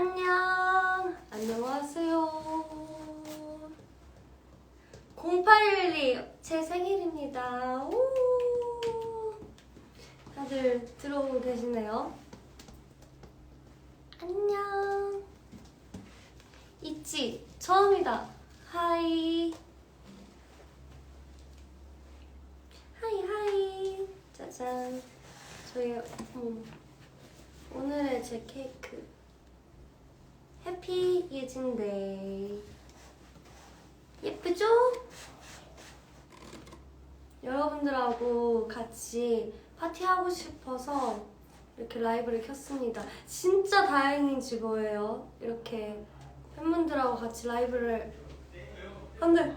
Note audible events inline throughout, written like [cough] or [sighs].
안녕. 안녕하세요. 0812, 제 생일입니다. 오. 다들 들어오고 계시네요. 안녕. 있지? 처음이다. 하이. 하이, 하이. 짜잔. 저희, 음, 오늘의 제 케이크. 해피 유진데이. 예쁘죠? 여러분들하고 같이 파티하고 싶어서 이렇게 라이브를 켰습니다. 진짜 다행인지 뭐예요. 이렇게 팬분들하고 같이 라이브를 안 돼.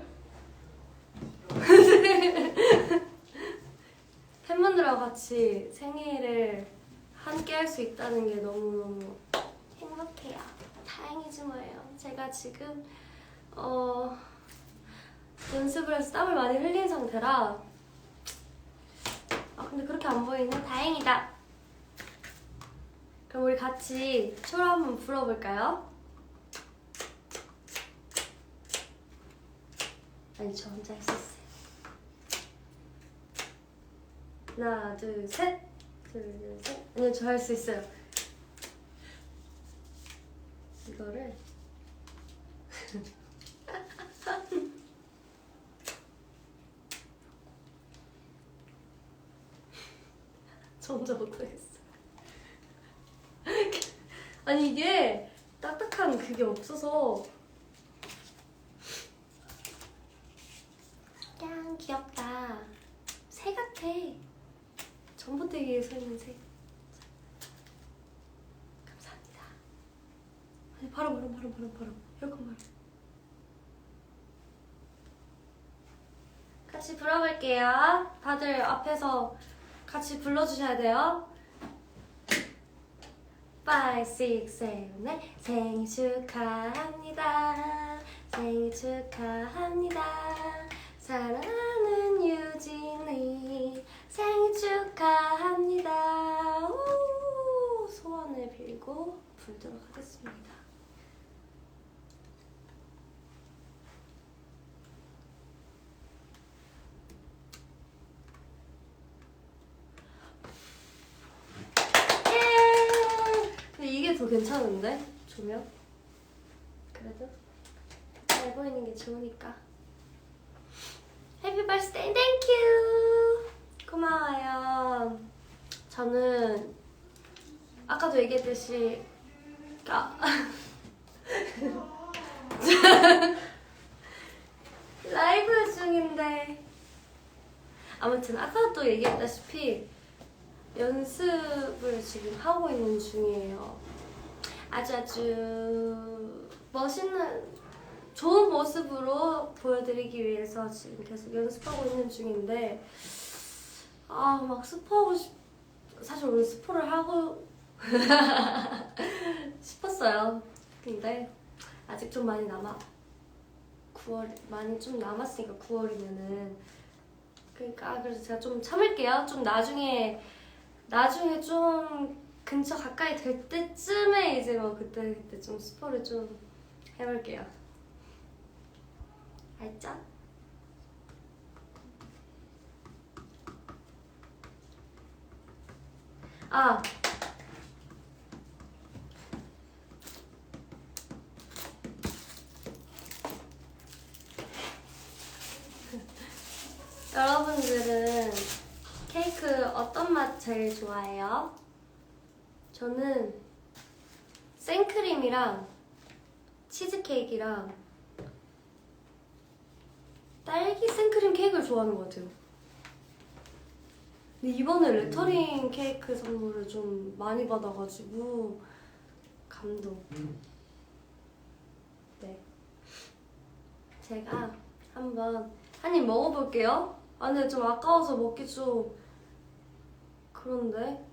[laughs] 팬분들하고 같이 생일을 함께 할 수 있다는 게 너무너무 행복해요. 다행이지 뭐예요. 제가 지금 어 연습을 해서 땀을 많이 흘린 상태라 아 근데 그렇게 안 보이네. 다행이다. 그럼 우리 같이 초를 한번 불어볼까요? 아니 저 혼자 있어요. 하나 둘 셋. 둘 셋. 아니요 저 할 수 있어요. 이거를 저 혼자 못하겠어. 아니 이게 딱딱한 그게 없어서 짱 귀엽다. 새 같아. 전봇대기에 서 있는 새. 감사합니다. 아니 바로 바로 바로 바로 바로 이렇게 바로. 같이 불어볼게요. 다들 앞에서 같이 불러주셔야 돼요. 5, 6, 7, 8 생일 축하합니다. 생일 축하합니다. 사랑하는 유진이 생일 축하합니다. 우! 소원을 빌고 불도록 하겠습니다. 예! 근데 이게 더 괜찮은데? 조명? 그래도 잘 보이는 게 좋으니까. 해피 버스데이 땡큐! 고마워요. 저는 아까도 얘기했듯이 아, [laughs] 라이브 중인데 아무튼 아까도 얘기했다시피 연습을 지금 하고 있는 중이에요. 아주 아주 멋있는 좋은 모습으로 보여드리기 위해서 지금 계속 연습하고 있는 중인데 아 막 스포하고 싶 사실 오늘 스포를 하고 [laughs] 싶었어요. 근데 아직 좀 많이 남아 9월 많이 좀 남았으니까 9월이면은 그러니까 그래서 제가 좀 참을게요. 좀 나중에 나중에 좀 근처 가까이 될 때쯤에 이제 뭐 그때 그때 좀 스포를 좀 해볼게요. 알죠? 아 [laughs] 여러분들은 케이크 어떤 맛 제일 좋아해요? 저는 생크림이랑 치즈케이크랑 딸기 생크림 케이크를 좋아하는 것 같아요. 근데 이번에 레터링 케이크 선물을 좀 많이 받아가지고 감동. 네. 제가 한번 한 입 먹어볼게요. 아, 근데 좀 아까워서 먹기 좀 그런데.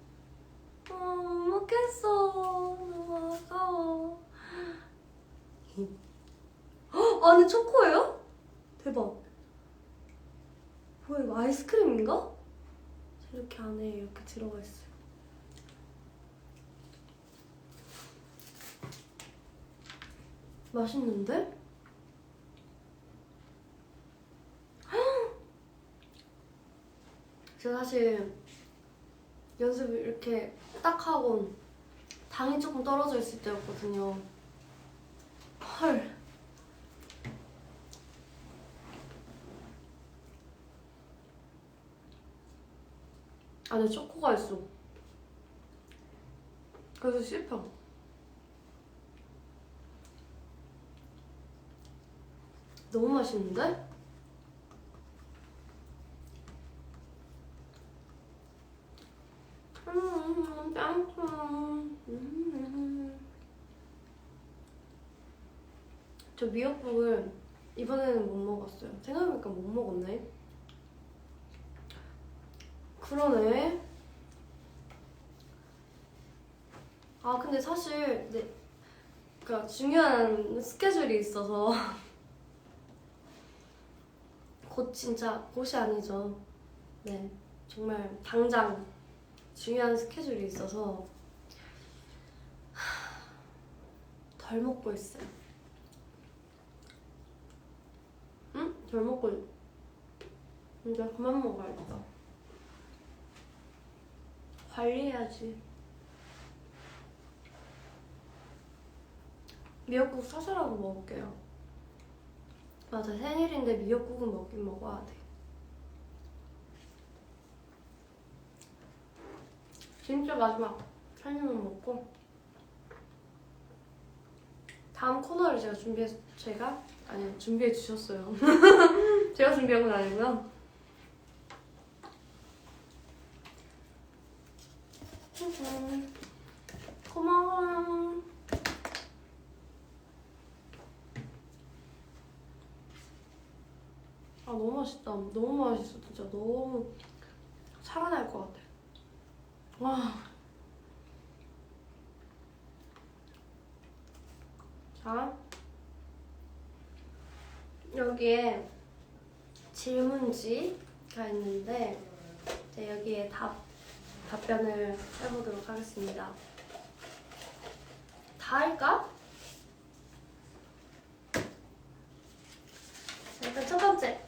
아, 못 먹겠어. 너무 아까워. 헉, 안에 초코예요? 대박. 뭐야, 이거 아이스크림인가? 이렇게 안에 이렇게 들어가 있어요. 맛있는데? 제가 사실 연습을 이렇게 딱 하고 당이 조금 떨어져 있을 때였거든요. 헐. 안에 초코가 있어. 그래서 씹혀. 너무 맛있는데? 음, 짱짱. 음. 저 미역국을 이번에는 못 먹었어요. 생각해보니까 못 먹었네. 그러네. 아 근데 사실 네, 그러니까 중요한 스케줄이 있어서 [laughs] 곧 진짜 곧이 아니죠. 네, 정말 당장 중요한 스케줄이 있어서 하, [sighs] 덜 먹고 있어요. 응? 덜 먹고 있... 이제 그만 먹어야겠다. 관리해야지. 미역국 사서라도 먹을게요. 맞아, 생일인데 미역국은 먹긴 먹어야 돼. 진짜 마지막 한 입만 먹고 다음 코너를 제가 준비해 제가 아니 준비해 주셨어요. [laughs] 제가 준비한 건 아니고요. 음, 고마워요. 아 너무 맛있다. 너무 맛있어. 진짜 너무 살아날 것 같아. 와. 자. 여기에 질문지가 있는데 이제 여기에 답 답변을 해보도록 하겠습니다. 다 할까? 자, 일단 첫 번째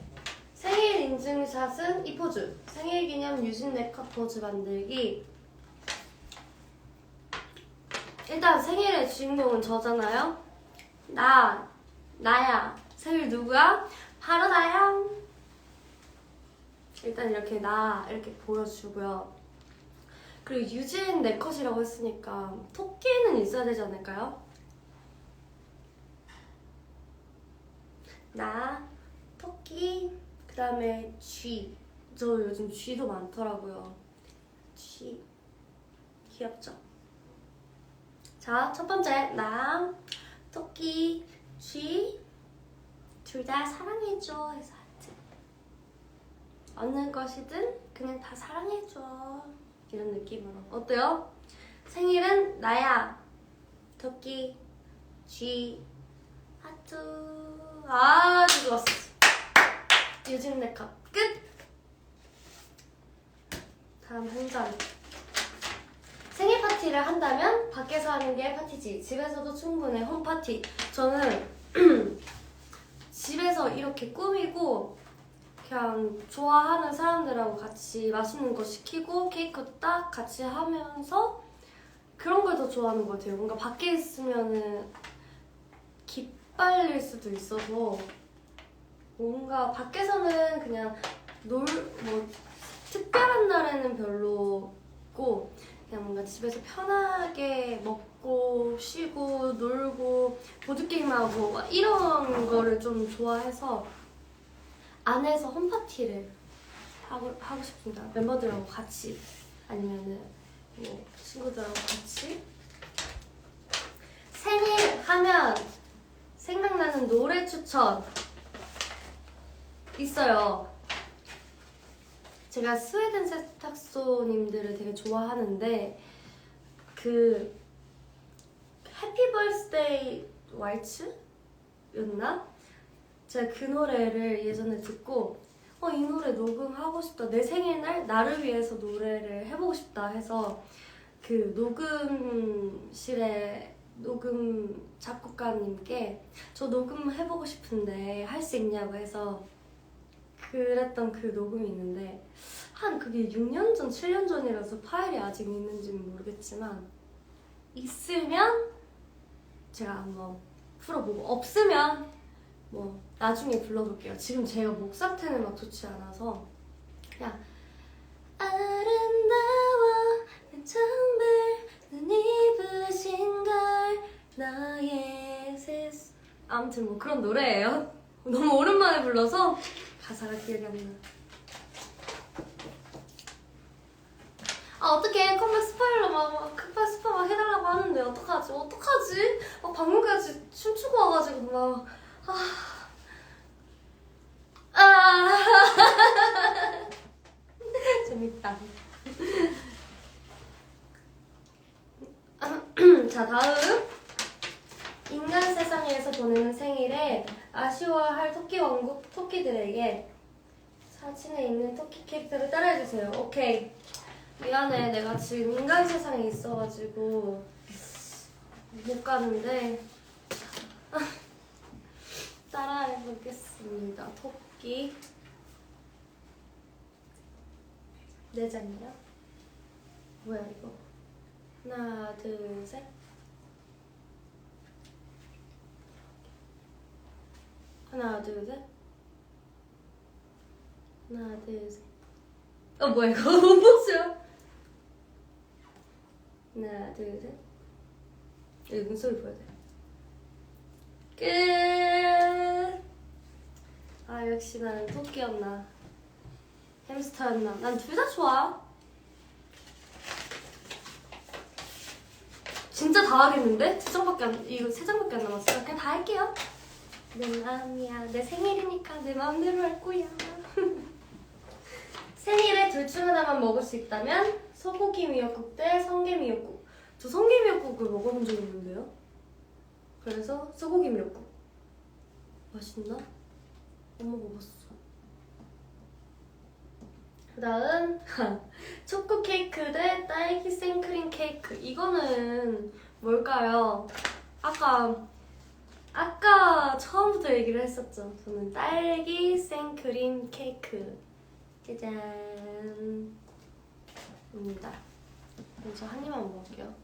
생일 인증샷은 이 포즈 생일 기념 유진 네컷 포즈 만들기 일단 생일의 주인공은 저잖아요 나 나야 생일 누구야? 바로 나야 일단 이렇게 나 이렇게 보여주고요 그리고 유진 네컷이라고 했으니까 토끼는 있어야 되지 않을까요? 나 토끼 그 다음에 쥐. 저 요즘 쥐도 많더라고요. 쥐. 귀엽죠? 자, 첫 번째. 나, 토끼, 쥐. 둘 다 사랑해줘. 해서 하트. 어느 것이든 그냥 다 사랑해줘. 이런 느낌으로. 어때요? 생일은 나야. 토끼, 쥐, 하트. 아주 좋았어. 유진 네컷 끝! 다음 한 잔. 파티를 한다면 밖에서 하는 게 파티지. 집에서도 충분해. 홈파티. 저는 [clears throat] 집에서 이렇게 꾸미고 그냥 좋아하는 사람들하고 같이 맛있는 거 시키고 케이크 딱 같이 하면서 그런 걸 더 좋아하는 것 같아요. 뭔가 밖에 있으면은 기빨릴 수도 있어서 뭔가 밖에서는 그냥 놀 뭐 특별한 날에는 별로고 그냥 뭔가 집에서 편하게 먹고 쉬고 놀고 보드게임하고 막 이런 거를 좀 좋아해서 안에서 홈파티를 하고, 하고 싶습니다. 멤버들하고 같이 아니면은 뭐 친구들하고 같이 생일 하면 생각나는 노래 추천 있어요. 제가 스웨덴 세탁소님들을 되게 좋아하는데 그 해피 벌스데이 왈츠였나? 제가 그 노래를 예전에 듣고 어 이 노래 녹음하고 싶다 내 생일날 나를 위해서 노래를 해보고 싶다 해서 그 녹음실에 녹음 작곡가님께 저 녹음 해보고 싶은데 할 수 있냐고 해서 그랬던 그 녹음이 있는데 한 그게 6년 전, 7년 전이라서 파일이 아직 있는지는 모르겠지만 있으면 제가 한번 풀어보고 없으면 뭐 나중에 불러볼게요. 지금 제가 목 상태는 막 좋지 않아서 그냥 아름다워 난 정말 눈 입으신 걸 나의 세상 아무튼 뭐 그런 노래예요. [laughs] 너무 오랜만에 불러서 가사가 기억이 안 나. 아 어떡해 컴백 스파일러 막, 막 컴백 스파 막 해달라고 하는데 어떡하지 어떡하지 막 방금까지 춤추고 와가지고 막 아. 아. [laughs] 재밌다 [clears throat] 자 다음 인간 세상에서 보내는 생일에 아쉬워할 토끼 왕국 토끼들에게 사진에 있는 토끼 캐릭터를 따라해주세요. 오케이. 미안해. 내가 지금 인간 세상에 있어가지고 못 가는데. [laughs] 따라해보겠습니다. 토끼. 네 장이야? 뭐야 이거? 하나 둘 셋 하나 둘 셋. 하나 둘 셋. 어 뭐야 이거? [laughs] 무슨 하나 둘 셋. 여기 눈썹이 보여야 돼. 끝! 아 역시 나는 토끼였나. 햄스터였나. 난 둘 다 좋아. 진짜 다 하겠는데? 두 장밖에 안 이거 세 장밖에 안 남았어. 그냥 다 할게요 내 마음이야. 내 생일이니까 내 마음대로 할 거야. [laughs] 생일에 둘 중 하나만 먹을 수 있다면 소고기 미역국 대 성게 미역국. 저 성게 미역국을 먹어본 적 있는데요. 그래서 소고기 미역국. 맛있나? 안 먹어봤어. 그 다음 [laughs] 초코 케이크 대 딸기 생크림 케이크. 이거는 뭘까요? 아까 아까 처음부터 얘기를 했었죠. 저는 딸기 생크림 케이크. 짜잔. 입니다. 먼저 한 입만 먹을게요.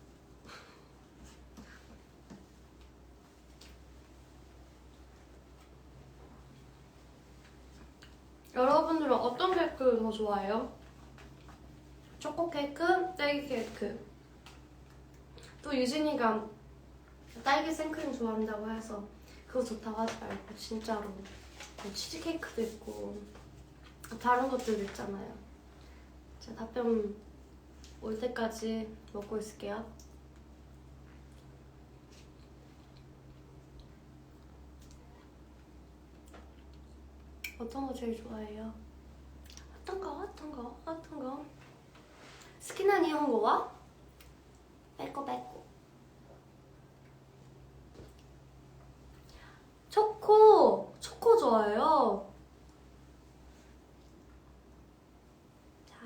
여러분들은 어떤 케이크를 더 좋아해요? 초코 케이크, 딸기 케이크. 또 유진이가 딸기 생크림 좋아한다고 해서 그거 좋다고 하지 말고 진짜로 뭐 치즈 케이크도 있고 다른 것들도 있잖아요. 자 답변 올 때까지 먹고 있을게요. 어떤 거 제일 좋아해요? 어떤 거? 어떤 거? 어떤 거? 스키나 니혼고와 빼고 빼고 초코 초코 좋아해요. 자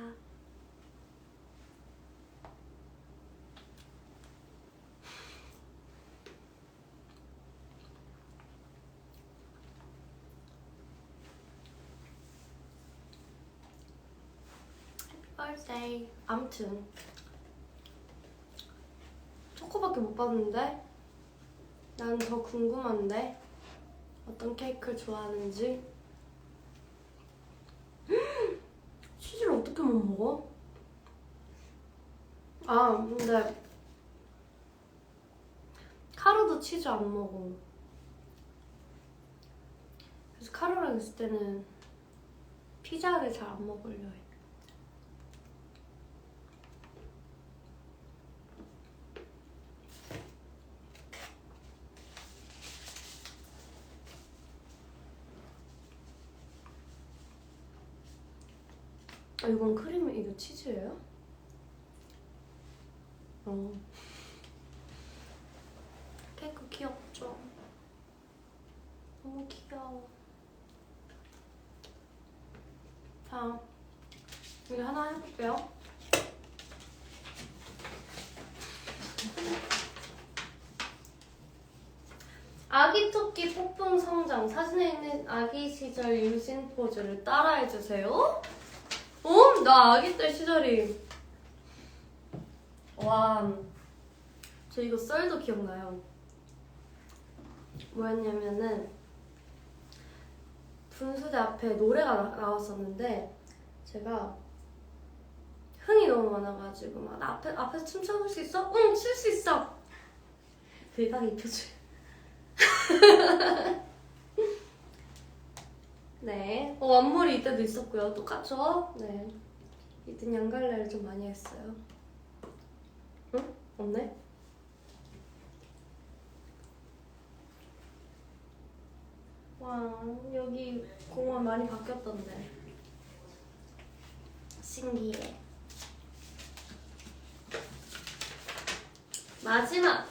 birthday. 아무튼 초코밖에 못 봤는데 난 더 궁금한데 어떤 케이크를 좋아하는지? [gasps] 치즈를 어떻게 못 먹어? 아 근데 카로도 치즈 안 먹어. 그래서 카로랑 있을 때는 피자를 잘 안 먹으려 해 아, 이건 크림, 이거 치즈예요? 어. 케이크 귀엽죠? 너무 귀여워. 자, 이거 하나 해볼게요. 아기 토끼 폭풍 성장 사진에 있는 아기 시절 임신 포즈를 따라해 주세요. 어? 나 아기 때 시절이 와. 저 이거 썰도 기억나요. 뭐였냐면은 분수대 앞에 노래가 나, 나왔었는데 제가 흥이 너무 많아가지고 막나 앞에 앞에서 춤춰볼 수 있어? 응, 출 수 있어. 그게 딱이 표정. 네. 어, 완물이 이때도 있었고요. 똑같죠? 네. 이땐 양갈래를 좀 많이 했어요. 응? 없네? 와, 여기 공원 많이 바뀌었던데. 신기해. 마지막!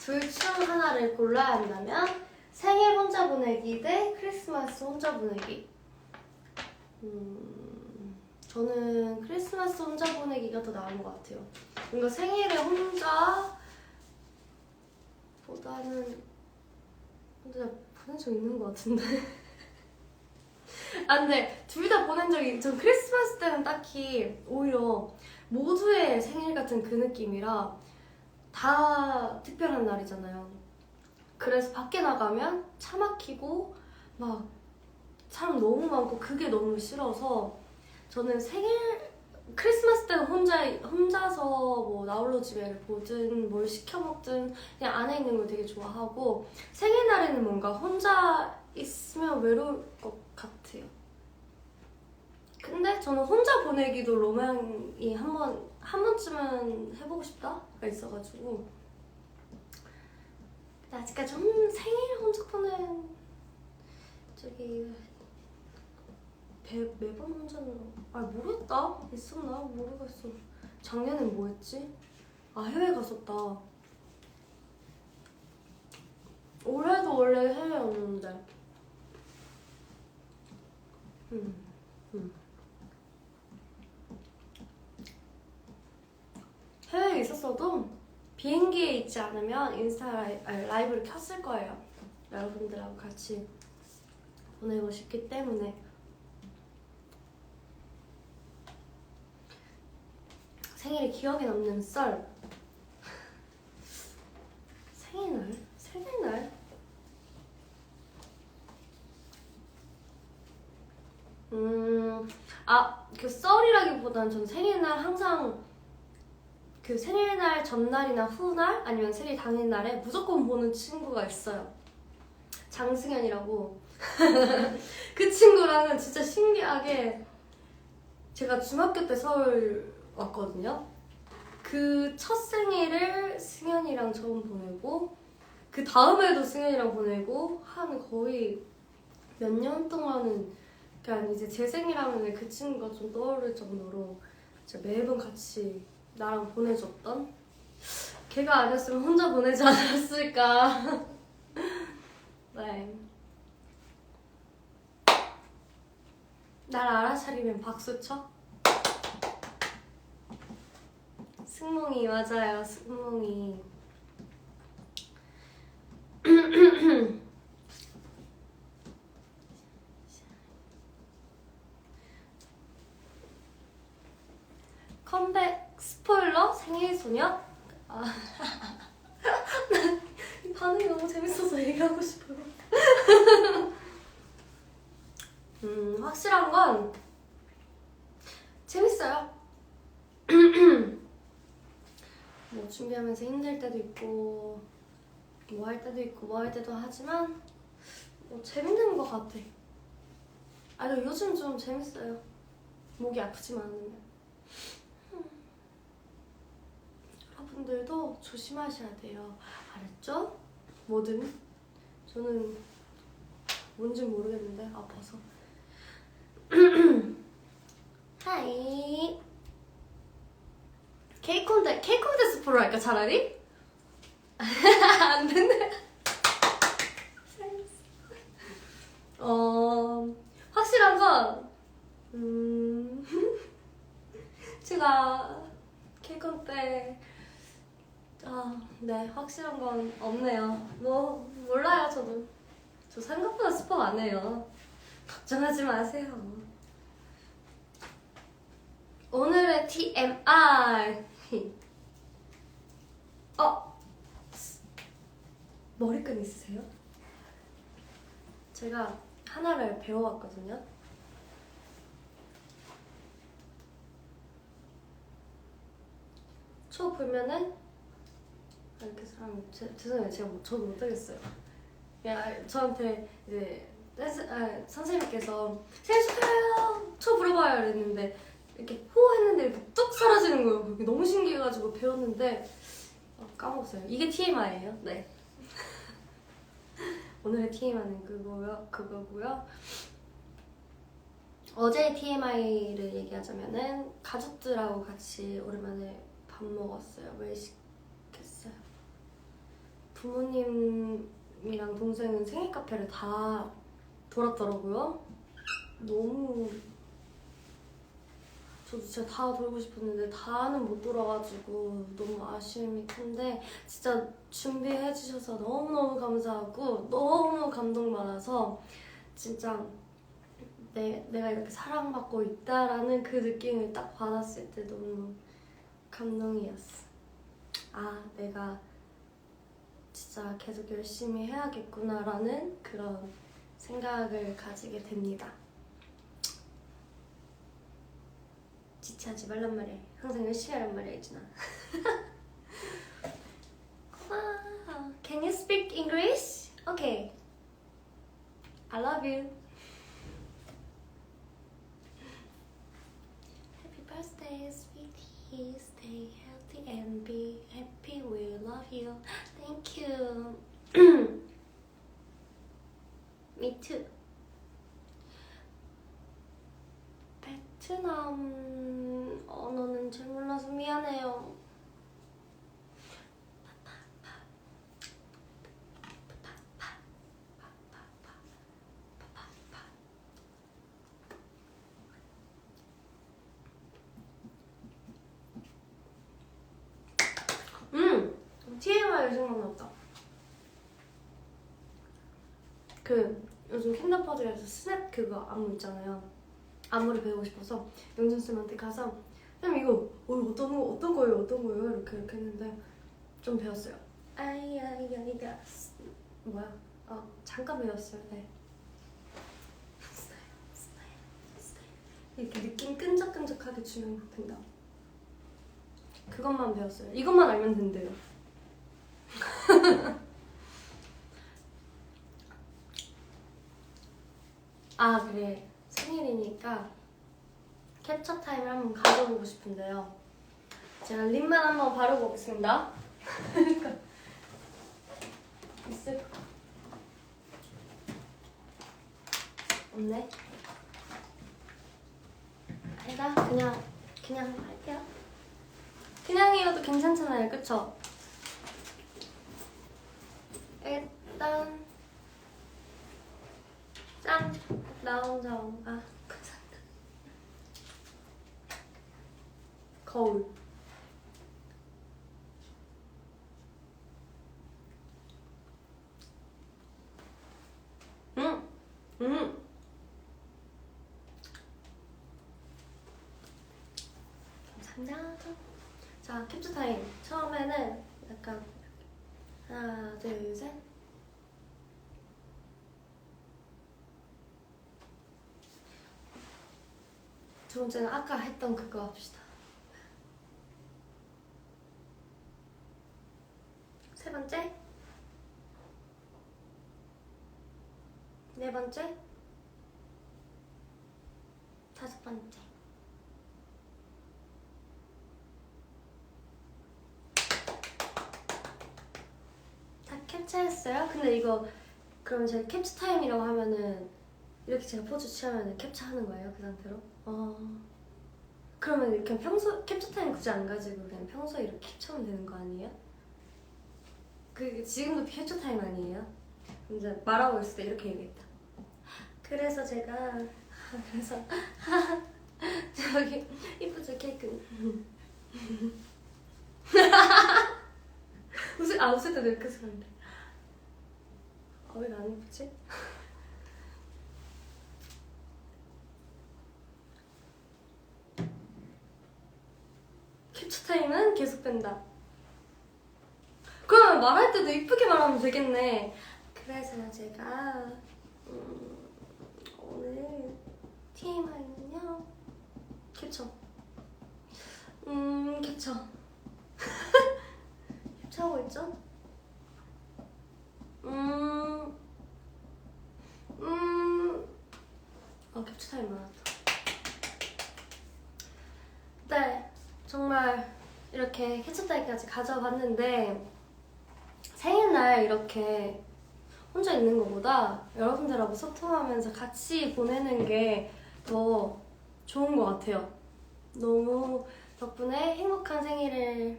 둘 중 하나를 골라야 한다면 생일 혼자 보내기 대 크리스마스 혼자 보내기. 음, 저는 크리스마스 혼자 보내기가 더 나은 것 같아요. 뭔가 생일에 혼자 보다는 혼자 보낸 적 있는 것 같은데. 아 근데 둘 다 보낸 적이 전 크리스마스 때는 딱히 오히려 모두의 생일 같은 그 느낌이라 다 특별한 날이잖아요. 그래서 밖에 나가면 차 막히고 막 사람 너무 많고 그게 너무 싫어서 저는 생일 크리스마스 때는 혼자 혼자서 뭐 나홀로 집에를 보든 뭘 시켜 먹든 그냥 안에 있는 걸 되게 좋아하고 생일날에는 뭔가 혼자 있으면 외로울 것 같아요. 근데 저는 혼자 보내기도 로망이 한 번, 한 번쯤은 해보고 싶다가 있어가지고. 근데 아직까지 혼, 생일 혼자 보낸 저기 배, 매번 혼자는 아 모르겠다. 있었나? 모르겠어. 작년엔 뭐 했지? 아 해외 갔었다. 올해도 원래 해외였는데. 음, 음. 해외에 있었어도 비행기에 있지 않으면 인스타 라이, 아니, 라이브를 켰을 거예요. 여러분들하고 같이 보내고 싶기 때문에 생일이 기억에 남는 썰 생일날? 생일날? 음, 아, 그 썰이라기보다는 전 생일날 항상 그 생일날 전날이나 후날 아니면 생일 당일날에 무조건 보는 친구가 있어요. 장승현이라고. [laughs] 그 친구랑은 진짜 신기하게 제가 중학교 때 서울 왔거든요. 그 첫 생일을 승현이랑 처음 보내고 그 다음에도 승현이랑 보내고 한 거의 몇 년 동안은 그러니까 이제 제 생일하면 그 친구가 좀 떠오를 정도로 진짜 매번 같이 나랑 보내줬던 걔가 아니었으면 혼자 보내지 않았을까 [laughs] 네. 날 알아차리면 박수 쳐? 승몽이 맞아요 승몽이 [coughs] 컴백 스포일러 생일 소녀? 아, 이 [laughs] 반응이 너무 재밌어서 얘기하고 싶어요. [laughs] 음, 확실한 건 재밌어요. [clears throat] 뭐 준비하면서 힘들 때도 있고 뭐 할 때도 있고 뭐 할 때도 하지만 뭐 재밌는 것 같아. 아, 근데 요즘 좀 재밌어요. 목이 아프지만 않으면. 여러분들도 조심하셔야 돼요. 알았죠? 뭐든. 저는 뭔지 모르겠는데 아파서. [clears throat] 하이. 케이크 콘테 케이크 콘테스트 프로 할까 차라리? [laughs] 안 된대. [laughs] 어 확실한 건 음, [laughs] 제가 케이크 콘테 아, 네. 네, 확실한 건 없네요. 뭐 몰라요, 저도. 저 생각보다 스포 안 해요. 걱정하지 마세요. 오늘의 TMI. 어, 머리끈 있으세요? 제가 하나를 배워왔거든요. 초 불면은 아, 이렇게 사람 제, 죄송해요 제가 못, 저도 못하겠어요. 야 저한테 이제 댄스 아, 선생님께서 생일 축하해요 초 불어봐요 이랬는데 이렇게 호 했는데 이렇게 뚝 사라지는 거예요. 그게 너무 신기해가지고 배웠는데 어, 까먹었어요. 이게 TMI예요. 네. [laughs] 오늘의 TMI는 그거요, 그거고요. 어제 TMI를 얘기하자면은 가족들하고 같이 오랜만에 밥 먹었어요. 외식했어요. 부모님이랑 동생은 생일 카페를 다 돌았더라고요. 너무 저도 진짜 다 돌고 싶었는데 다는 못 돌아가지고 너무 아쉬움이 큰데 진짜 준비해 주셔서 너무너무 감사하고 너무 감동 많아서 진짜 내, 내가 이렇게 사랑받고 있다라는 그 느낌을 딱 받았을 때 너무 감동이었어. 아, 내가 진짜 계속 열심히 해야겠구나라는 그런 생각을 가지게 됩니다. 지체하지 말란 말이야. 항상 열심히 하란 말이야, 이준아. [laughs] 고마워. Can you speak English? Okay. I love you. Happy birthday, sweetie. Stay healthy and be happy. We love you. [gasps] Thank you. [clears throat] Me too. 베트남 언어는 잘 몰라서 미안해요. 음! TMI 생각났다. 그 요즘 캔더 퍼즐에서 스냅 그거 안무 있잖아요. 안무를 배우고 싶어서 영준 쌤한테 가서 쌤 이거 어, 어떤 거 어떤 거예요 어떤 거예요 이렇게 이렇게 했는데 좀 배웠어요. 아이아이아이가 뭐야? 어 잠깐 배웠어요. 네. 이렇게 느낌 끈적끈적하게 주면 된다. 그것만 배웠어요. 이것만 알면 된대요. [laughs] 아 그래 생일이니까 캡처 타임을 한번 가져보고 싶은데요. 제가 립만 한번 바르고 오겠습니다. [laughs] 있을 없네. 아니다 그냥 그냥 할게요. 그냥이어도 괜찮잖아요, 그쵸? 일단 짠! 나 혼자 온가? 감사합니다. 거울. 응! 응! 감사합니다. 자, 캡처 타임. 처음에는 약간 하나, 둘, 셋. 두 번째는 아까 했던 그거 합시다. 세 번째. 네 번째. 다섯 번째. 다 캡처했어요? 근데 이거 그러면 제가 캡처 타임이라고 하면은 이렇게 제가 포즈 취하면 캡처하는 거예요 그 상태로? 어 그러면 이렇게 평소 캡처 타임 굳이 안 가지고 그냥 평소에 이렇게 캡처하면 되는 거 아니에요? 그 지금도 캡처 타임 아니에요? 이제 말하고 있을 때 이렇게 얘기했다. 그래서 제가 그래서 [laughs] 저기 이쁘죠 케이크 [laughs] 웃을 아 웃을 때도 이렇게 웃었는데 아왜 안 예쁘지? 캡처 타임은 계속된다. 그러면 말할 때도 이쁘게 말하면 되겠네. 그래서 제가 음, 오늘 TMI는요 캡처. 음 캡처. 캡처하고 [laughs] 있죠? 음, 음, 아 캡처 타임 많았다. 네, 정말 이렇게 캡처 타임까지 가져봤는데 생일날 이렇게 혼자 있는 것보다 여러분들하고 소통하면서 같이 보내는 게 더 좋은 것 같아요. 너무 덕분에 행복한 생일을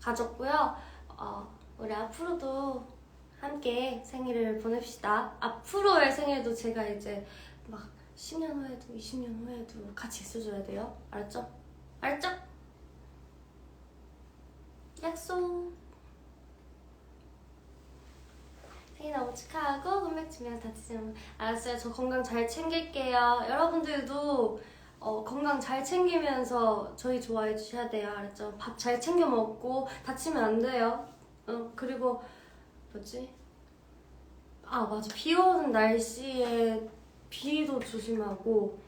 가졌고요. 어, 우리 앞으로도 함께 생일을 보냅시다. 앞으로의 생일도 제가 이제 막 10년 후에도 20년 후에도 같이 있어줘야 돼요. 알았죠? 알았죠? 약속! 생일 너무 축하하고 건맥주면 다치지 않으면 알았어요. 저 건강 잘 챙길게요. 여러분들도 어, 건강 잘 챙기면서 저희 좋아해 주셔야 돼요. 알았죠? 밥 잘 챙겨 먹고 다치면 안 돼요. 어, 그리고 뭐지? 아 맞아. 비 오는 날씨에 비도 조심하고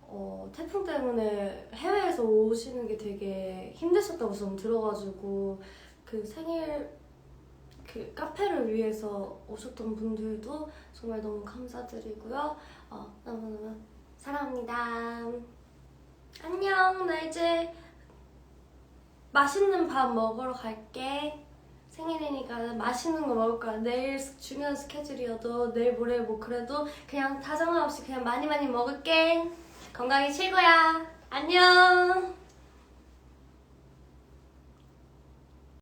어, 태풍 때문에 해외에서 오시는 게 되게 힘드셨다고 저는 들어가지고 그 생일 그 카페를 위해서 오셨던 분들도 정말 너무 감사드리고요. 어, 너무너무 사랑합니다. 안녕. 나 이제 맛있는 밥 먹으러 갈게. 생일이니까 맛있는 거 먹을 거야. 내일 스- 중요한 스케줄이어도 내일 모레 뭐 그래도 그냥 다정함 없이 그냥 많이 많이 먹을게. 건강이 최고야. 안녕.